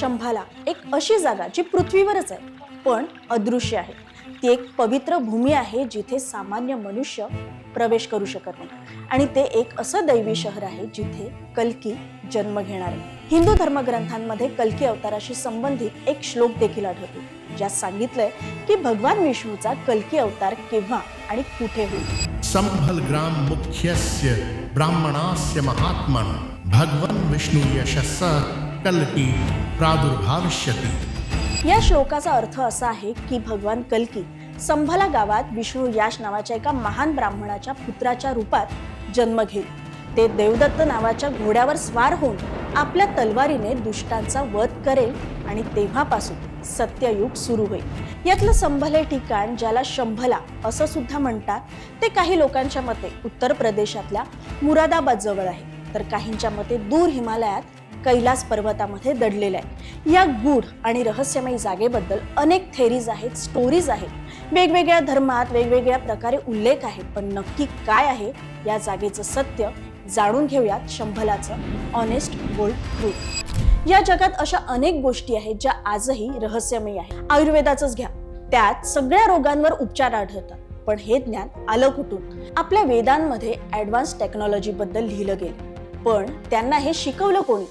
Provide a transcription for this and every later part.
शंभाला एक अशी जागा जी पृथ्वीवरच आहे पण अदृश्य आहे. ती एक पवित्र भूमी आहे जिथे सामान्य मनुष्य प्रवेश करू शकत नाही. आणि ते एक असं दैवी शहर आहे जिथे कल्की जन्म घेणार. आहे हिंदू धर्मग्रंथांमध्ये कल्की अवताराशी संबंधित एक श्लोक देखील आढळतो ज्यात सांगितलंय की भगवान विष्णूचा कल्की अवतार केव्हा आणि कुठे होईल. संभल ग्राम मुख्यस्य ब्राह्मणास्य महात्मन. भगवान विष्णू यशस्स कल्की प्रादुर्भाविष्यती। या श्लोकाचा अर्थ असा आहे की भगवान कल्की संभला गावात विष्णू याश नावाच्या एका महान ब्राह्मणाच्या पुत्राच्या रूपात जन्म घेईल. ते देवदत्त नावाच्या घोड्यावर स्वार होऊन आपल्या तलवारीने दुष्टांचा वध करेल आणि तेव्हापासून सत्ययुग सुरू होईल. यातलं संभल हे ठिकाण ज्याला शंभला असं सुद्धा म्हणतात ते काही लोकांच्या मते उत्तर प्रदेशातल्या मुरादाबाद जवळ आहे. तर काहींच्या मते दूर हिमालयात कैलास पर्वतामध्ये दडलेलं आहे. या गूढ आणि रहस्यमयी जागेबद्दल अनेक थेरीज आहेत स्टोरीज आहेत. वेगवेगळ्या धर्मात वेगवेगळ्या प्रकारे उल्लेख आहे पण नक्की काय आहे या जागेचं सत्य जाणून घेऊयात शंभलाचं ऑनेस्ट गोल्ड ट्रूथ या जगात अशा अनेक गोष्टी आहेत ज्या आजही रहस्यमयी आहेत. आयुर्वेदाचंच घ्या. त्यात सगळ्या रोगांवर उपचार आढळतात पण हे ज्ञान आलं कुठून? आपल्या वेदांमध्ये ऍडव्हान्स टेक्नॉलॉजी बद्दल लिहिलं गेलं. पण त्यांना हे शिकवलं कोणी?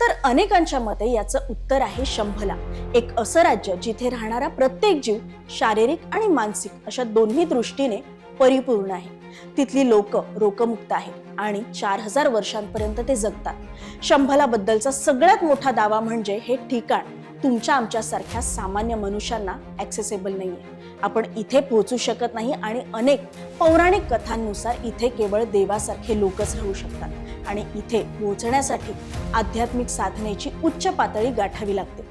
तर अनेकांच्या मते याचं उत्तर आहे शंभला. एक असं राज्य जिथे राहणारा प्रत्येक जीव शारीरिक आणि मानसिक अशा दोन्ही दृष्टीने परिपूर्ण आहे. तिथली लोक रोगमुक्त आहेत आणि चार हजार वर्षांपर्यंत ते जगतात. शंभला बद्दलचा सगळ्यात मोठा दावा म्हणजे हे ठिकाण तुमच्या आमच्यासारख्या सामान्य मनुष्यांना ॲक्सेसेबल नाही आहे आपण इथे पोहोचू शकत नाही आणि अनेक पौराणिक कथांनुसार इथे केवळ देवासारखे लोकच राहू शकतात. आणि इथे पोहोचण्यासाठी आध्यात्मिक साधनेची उच्च पातळी गाठावी लागते.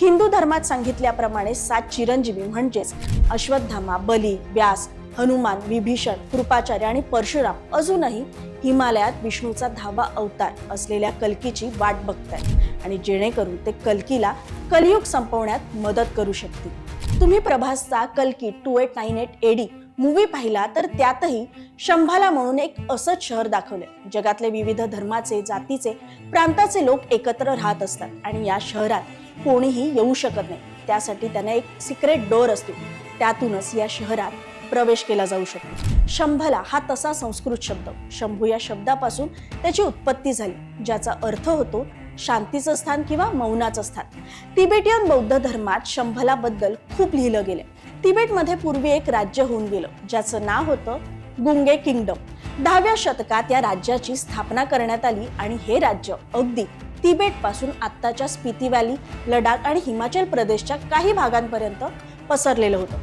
हिंदू धर्मात सांगितल्याप्रमाणे सात चिरंजीवी म्हणजेच अश्वत्थामा बली व्यास हनुमान विभीषण कृपाचार्य आणि परशुराम अजूनही हिमालयात विष्णूचा दहावा अवतार असलेल्या कल्कीची वाट बघतायत आणि जेणेकरून ते कल्कीला कलियुग संपवण्यात मदत करू शकतील. तुम्ही प्रभासचा कल्की two eight nine eight AD movie पाहिला तर त्यातही शंभाला म्हणून एक असंच शहर दाखवले जगातले विविध धर्माचे जातीचे प्रांताचे लोक एकत्र राहत असतात आणि या शहरात कोणीही येऊ शकत नाही. त्यासाठी त्यांना एक सिक्रेट डोअर असतो. त्यातूनच या शहरात प्रवेश केला जाऊ शकतो. शंभला हा तसा संस्कृत शब्द. शंभू या शब्दापासून त्याची उत्पत्ती झाली ज्याचा अर्थ होतो शांतीचं स्थान किंवा मौनाचं स्थान. तिबेटियन बौद्ध धर्मात शंभलाबद्दल खूप लिहिलं गेलं तिबेटमध्ये पूर्वी एक राज्य होऊन गेलं ज्याचं नाव होतं गुंगे किंगडम. दहाव्या शतकात या राज्याची स्थापना करण्यात आली आणि हे राज्य अगदी तिबेटपासून आत्ताच्या स्पिती व्हॅली लडाख आणि हिमाचल प्रदेशच्या काही भागांपर्यंत पसरलेलं होतं.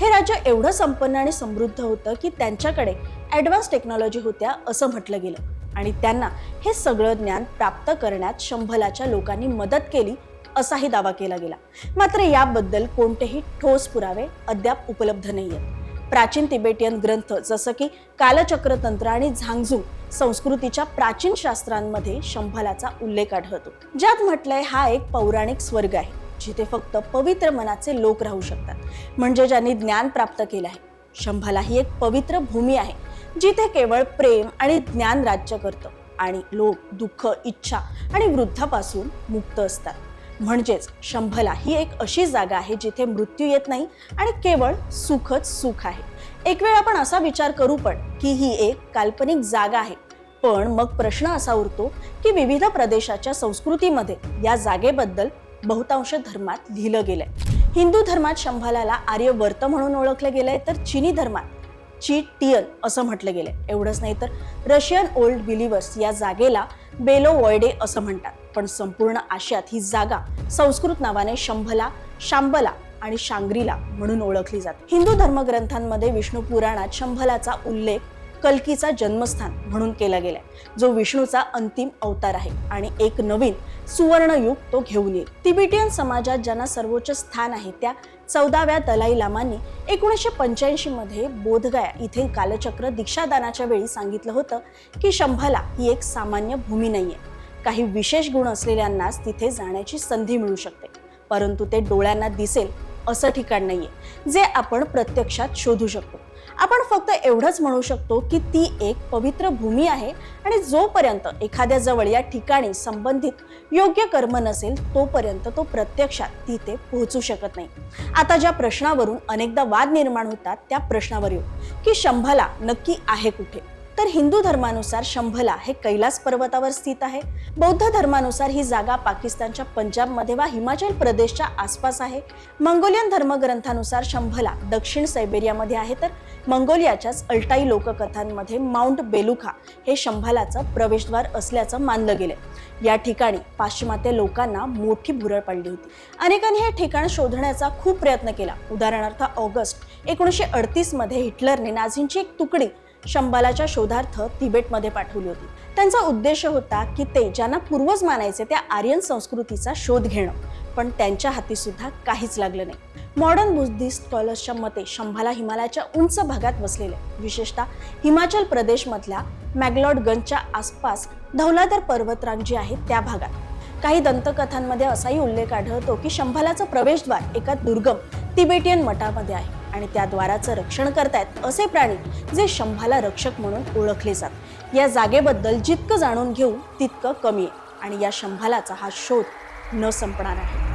हे राज्य एवढं संपन्न आणि समृद्ध होतं की त्यांच्याकडे ॲडव्हान्स टेक्नॉलॉजी होत्या असं म्हटलं गेलं. आणि त्यांना हे सगळं ज्ञान प्राप्त करण्यात शंभलाच्या लोकांनी मदत केली असाही दावा केला गेला. मात्र याबद्दल कोणतेही ठोस पुरावे अद्याप उपलब्ध नाही आहेत प्राचीन तिबेटियन ग्रंथ जसं की कालचक्रतंत्र आणि झांगझू संस्कृतीच्या प्राचीन शास्त्रांमध्ये शंभलाचा उल्लेख आढळतो. ज्यात म्हटलंय हा एक पौराणिक स्वर्ग आहे जिथे फक्त पवित्र मनाचे लोक राहू शकतात. म्हणजे ज्यांनी ज्ञान प्राप्त केलं आहे. शंभला ही एक पवित्र भूमी आहे जिथे केवळ प्रेम आणि ज्ञान राज्य करतं आणि लोक दुःख इच्छा आणि वृद्धापासून मुक्त असतात. म्हणजेच शंभला ही एक अशी जागा आहे जिथे मृत्यू येत नाही आणि केवळ सुखच सुख आहे. एक वेळ आपण असा विचार करू पण की ही एक काल्पनिक जागा आहे. पण मग प्रश्न असा उरतो की विविध प्रदेशाच्या संस्कृतीमध्ये या जागेबद्दल बहुतांश धर्मात लिहिलं गेलंय. हिंदू धर्मात शंभलाला आर्यवर्त म्हणून ओळखलं गेलंय तर चिनी धर्मात ची टियन असं म्हटलं गेलंय. एवढंच नाही तर रशियन ओल्ड बिलिव्हर्स या जागेला बेलो वॉयडे असं म्हणतात. पण संपूर्ण आशियात ही जागा संस्कृत नावाने शंभला शांबला आणि शांग्रीला म्हणून ओळखली जाते. हिंदू धर्मग्रंथांमध्ये विष्णू पुराणात शंभलाचा उल्लेख कल्कीचा जन्मस्थान म्हणून केला गेलाय जो विष्णूचा अंतिम अवतार आहे आणि एक नवीन सुवर्णयुग तो घेऊन येईल. तिबेटियन समाजात ज्यांना सर्वोच्च स्थान आहे त्या चौदाव्या दलाई लामांनी एकोणीसशे पंच्याऐंशी मध्ये बोधगया इथे कालचक्र दीक्षादानाच्या वेळी सांगितलं होतं की शंभला ही एक सामान्य भूमी नाहीये. काही विशेष गुण असलेल्यांनाच तिथे जाण्याची संधी मिळू शकते. परंतु ते डोळ्यांना दिसेल असं ठिकाण नाहीये जे आपण प्रत्यक्षात शोधू शकतो. आपण फक्त एवढंच म्हणू शकतो की ती एक पवित्र भूमी आहे आणि जोपर्यंत एखाद्याजवळ या ठिकाणी संबंधित योग्य कर्म नसेल तोपर्यंत तो प्रत्यक्षात तिथे पोहोचू शकत नाही. आता ज्या प्रश्नावरून अनेकदा वाद निर्माण होतात त्या प्रश्नावर येऊ की शंभला नक्की आहे कुठे? तर हिंदू धर्मानुसार शंभला हे कैलास पर्वतावर स्थित आहे. बौद्ध धर्मानुसार ही जागा पाकिस्तानच्या पंजाबमध्ये वा हिमाचल प्रदेशच्या आसपास आहे. मंगोलियन धर्मग्रंथानुसार शंभला दक्षिण सायबेरियामध्ये आहे तर मंगोलियाच्याच अल्टाई लोककथांमध्ये माउंट बेलुखा हे शंभलाचं प्रवेशद्वार असल्याचं मानलं गेलं या ठिकाणी पाश्चिमात्य लोकांना मोठी भुरळ पडली होती. अनेकांनी हे ठिकाण शोधण्याचा खूप प्रयत्न केला. उदाहरणार्थ ऑगस्ट एकोणीसशे अडतीसमध्ये हिटलरने नाझींची एक तुकडी शंबालाच्या शोधार्थ तिबेटमध्ये पाठवली होती. त्यांचा उद्देश होता की ते ज्यांना पूर्वज मानायचे त्या आर्यन संस्कृतीचा शोध घेणं. पण त्यांच्या हाती सुद्धा काहीच लागलं नाही. मॉडर्न बुद्धिस्ट स्कॉलर्सच्या मते शंभाला हिमालयाच्या उंच भागात वसलेले. विशेषतः हिमाचल प्रदेशमधल्या मॅगलॉडगंजच्या आसपास धौलाधर पर्वतरांग जी आहे त्या भागात. काही दंतकथांमध्ये असाही उल्लेख आढळतो की शंभालाचं प्रवेशद्वार एका दुर्गम तिबेटियन मठामध्ये आहे. आणि त्या द्वाराचं रक्षण करतायत असे प्राणी जे शंभाला रक्षक म्हणून ओळखले जात. या जागेबद्दल जितकं जाणून घेऊ तितकं कमी आहे. आणि या शंभालाचा हा शोध न संपणार आहे.